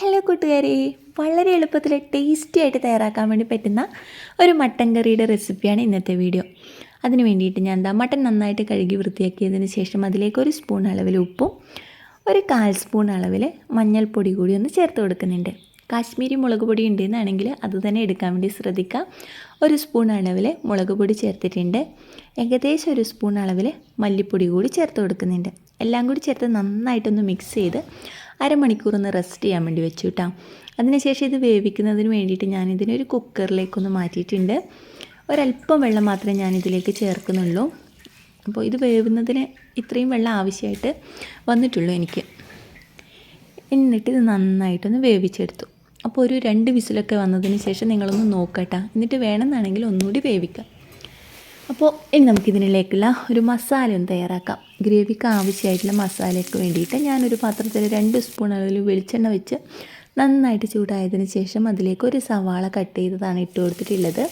Hello കൂട്ടുകാരെ. വളരെ എളുപ്പത്തിൽ ടേസ്റ്റി ആയിട്ട് തയ്യാറാക്കാൻ വേണ്ടി പറ്റുന്ന ഒരു മട്ടൻ കറിയുടെ റെസിപ്പിയാണ് ഇന്നത്തെ വീഡിയോ അതിന് വേണ്ടിയിട്ട് ഞാൻ എന്താ മട്ടൻ നന്നായിട്ട് കഴുകി വൃത്തിയാക്കിയതിന് ശേഷം അതിലേക്ക് ഒരു സ്പൂൺ അളവിൽ ഉപ്പും ഒരു കാൽ സ്പൂൺ അളവിൽ മഞ്ഞൾപ്പൊടി കൂടി ഒന്ന് ചേർത്ത് കൊടുക്കുന്നുണ്ട്. കാശ്മീരി മുളക് പൊടി ഉണ്ടെന്നാണെങ്കിൽ അത് തന്നെ എടുക്കാൻ വേണ്ടി ശ്രദ്ധിക്കുക ഒരു സ്പൂൺ അളവിൽ മുളക് പൊടി ചേർത്തിട്ടുണ്ട്. ഏകദേശം ഒരു സ്പൂൺ അളവിൽ മല്ലിപ്പൊടി കൂടി ചേർത്ത് കൊടുക്കുന്നുണ്ട്. എല്ലാം കൂടി ചേർത്ത് നന്നായിട്ടൊന്ന് മിക്സ് ചെയ്ത് അരമണിക്കൂർ ഒന്ന് റെസ്റ്റ് ചെയ്യാൻ വേണ്ടി വെച്ചു കേട്ടോ അതിനുശേഷം ഇത് വേവിക്കുന്നതിന് വേണ്ടിയിട്ട് ഞാനിതിനൊരു കുക്കറിലേക്കൊന്ന് മാറ്റിയിട്ടുണ്ട്. ഒരല്പം വെള്ളം മാത്രമേ ഞാനിതിലേക്ക് ചേർക്കുന്നുള്ളൂ. അപ്പോൾ ഇത് വേവുന്നതിന് ഇത്രയും വെള്ളം ആവശ്യമായിട്ട് വന്നിട്ടുള്ളൂ എനിക്ക്. എന്നിട്ട് ഇത് നന്നായിട്ടൊന്ന് വേവിച്ചെടുത്തു. അപ്പോൾ ഒരു രണ്ട് വിസിലൊക്കെ വന്നതിന് ശേഷം നിങ്ങളൊന്ന് നോക്കട്ടെ. എന്നിട്ട് വേണമെന്നാണെങ്കിൽ ഒന്നുകൂടി വേവിക്കാം. അപ്പോൾ ഇനി നമുക്കിതിനിലേക്കുള്ള ഒരു മസാല ഒന്ന് തയ്യാറാക്കാം. ഗ്രേവിക്ക് ആവശ്യമായിട്ടുള്ള മസാലയ്ക്ക് വേണ്ടിയിട്ട് ഞാനൊരു പാത്രത്തിൽ രണ്ട് സ്പൂൺ അളവിൽ വെളിച്ചെണ്ണ വെച്ച് നന്നായിട്ട് ചൂടായതിന് ശേഷം അതിലേക്ക് ഒരു സവാള കട്ട് ചെയ്തതാണ് ഇട്ട് കൊടുത്തിട്ടുള്ളത്.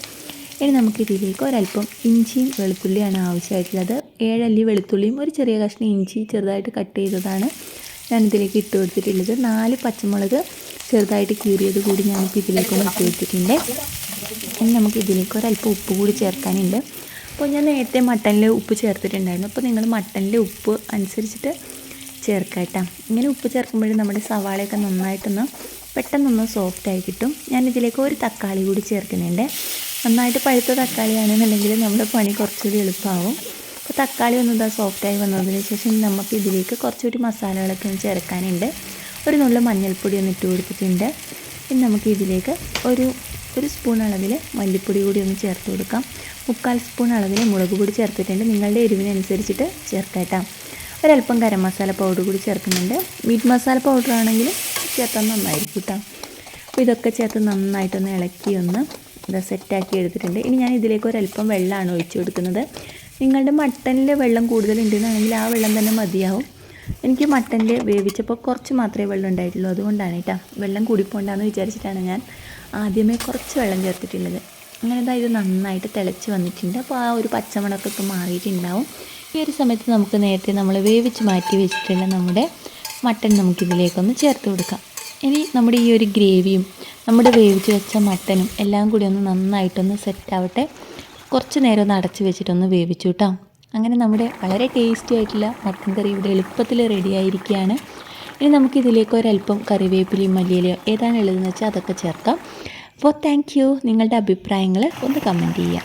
ഇനി നമുക്കിതിലേക്ക് ഒരല്പം ഇഞ്ചിയും വെളുത്തുള്ളിയാണ് ആവശ്യമായിട്ടുള്ളത്. ഏഴല്ലി വെളുത്തുള്ളിയും ഒരു ചെറിയ കഷ്ണം ഇഞ്ചി ചെറുതായിട്ട് കട്ട് ചെയ്തതാണ് ഞാനിതിലേക്ക് ഇട്ട് കൊടുത്തിട്ടുള്ളത്. നാല് പച്ചമുളക് ചെറുതായിട്ട് കീറിയത് കൂടി ഞാനിപ്പോൾ ഇതിലേക്കൊന്ന് ഇട്ട് കൊടുത്തിട്ടുണ്ട്. ഇനി നമുക്ക് ഇതിലേക്ക് ഒരല്പം ഉപ്പ് കൂടി ചേർക്കാനുണ്ട്. അപ്പോൾ ഞാൻ നേരത്തെ മട്ടനിൽ ഉപ്പ് ചേർത്തിട്ടുണ്ടായിരുന്നു. അപ്പോൾ നിങ്ങൾ മട്ടനിലെ ഉപ്പ് അനുസരിച്ചിട്ട് ചേർക്കാം കേട്ടോ. ഇങ്ങനെ ഉപ്പ് ചേർക്കുമ്പോഴും നമ്മുടെ സവാളയൊക്കെ നന്നായിട്ടൊന്ന് പെട്ടെന്നൊന്ന് സോഫ്റ്റായി കിട്ടും. ഞാൻ ഇതിലേക്ക് ഒരു തക്കാളി കൂടി ചേർക്കുന്നുണ്ട്. നന്നായിട്ട് പഴുത്ത തക്കാളിയാണെന്നുണ്ടെങ്കിൽ നമ്മുടെ പണി കുറച്ചുകൂടി എളുപ്പമാവും. അപ്പോൾ തക്കാളി ഒന്ന് ഇതാ സോഫ്റ്റായി വന്നതിന് ശേഷം നമുക്ക് ഇതിലേക്ക് കുറച്ചുകൂടി മസാലകളൊക്കെ ഒന്ന് ചേർക്കാനുണ്ട്. ഒരു നുള്ള മഞ്ഞൾപ്പൊടി ഒന്ന് ഇട്ട് കൊടുത്തിട്ടുണ്ട്. ഇനി നമുക്ക് ഇതിലേക്ക് ഒരു ഒരു സ്പൂൺ അളവിൽ മല്ലിപ്പൊടി കൂടി ഒന്ന് ചേർത്ത് കൊടുക്കാം. മുക്കാൽ സ്പൂൺ അളവിൽ മുളക് പൊടി ചേർത്തിട്ടുണ്ട്. നിങ്ങളുടെ എരിവിനനുസരിച്ചിട്ട് ചേർക്കാട്ടാം ഒരല്പം ഗരം മസാല പൗഡർ കൂടി ചേർക്കുന്നുണ്ട്. മീറ്റ് മസാല പൗഡർ ആണെങ്കിൽ ചേർത്താൽ നന്നായിരിക്കും കേട്ടോ അപ്പോൾ ഇതൊക്കെ ചേർത്ത് നന്നായിട്ടൊന്ന് ഇളക്കി ഒന്ന് ഇത് സെറ്റാക്കി എടുത്തിട്ടുണ്ട്. ഇനി ഞാൻ ഇതിലേക്ക് ഒരല്പം വെള്ളമാണ് ഒഴിച്ചു കൊടുക്കുന്നത്. നിങ്ങളുടെ മട്ടനിൽ വെള്ളം കൂടുതലുണ്ടെന്നാണെങ്കിൽ ആ വെള്ളം തന്നെ മതിയാവും. എനിക്ക് മട്ടനിൽ വേവിച്ചപ്പോൾ കുറച്ച് മാത്രമേ വെള്ളം ഉണ്ടായിട്ടുള്ളൂ. അതുകൊണ്ടാണ് കേട്ടോ വെള്ളം കൂടിപ്പോണ്ടെന്ന് വിചാരിച്ചിട്ടാണ് ഞാൻ ആദ്യമേ കുറച്ച് വെള്ളം ചേർത്തിട്ടുള്ളത്. അങ്ങനെ ഇതാ ഇത് നന്നായിട്ട് തിളച്ച് വന്നിട്ടുണ്ട്. അപ്പോൾ ആ ഒരു പച്ചമണക്കൊക്കെ മാറിയിട്ടുണ്ടാവും. ഈ ഒരു സമയത്ത് നമുക്ക് നേരത്തെ നമ്മൾ വേവിച്ച് മാറ്റി വെച്ചിട്ടുള്ള നമ്മുടെ മട്ടൺ നമുക്കിതിലേക്കൊന്ന് ചേർത്ത് കൊടുക്കാം. ഇനി നമ്മുടെ ഈ ഒരു ഗ്രേവിയും നമ്മുടെ വേവിച്ച് വെച്ച മട്ടനും എല്ലാം കൂടി ഒന്ന് നന്നായിട്ടൊന്ന് സെറ്റാവട്ടെ കുറച്ച് നേരം ഒന്ന് അടച്ച് വെച്ചിട്ടൊന്ന് വേവിച്ചു കേട്ടോ അങ്ങനെ നമ്മുടെ വളരെ ടേസ്റ്റി ആയിട്ടുള്ള മട്ടൻ കറി ഇവിടെ എളുപ്പത്തിൽ റെഡി ആയിരിക്കുകയാണ്. ഇനി നമുക്കിതിലേക്ക് ഒരല്പം കറിവേപ്പിലയും ഏതാണ് ഉള്ളതെന്ന് വെച്ചാൽ അതൊക്കെ ചേർക്കാം. അപ്പോൾ താങ്ക് നിങ്ങളുടെ അഭിപ്രായങ്ങൾ ഒന്ന് കമന്റ് ചെയ്യാം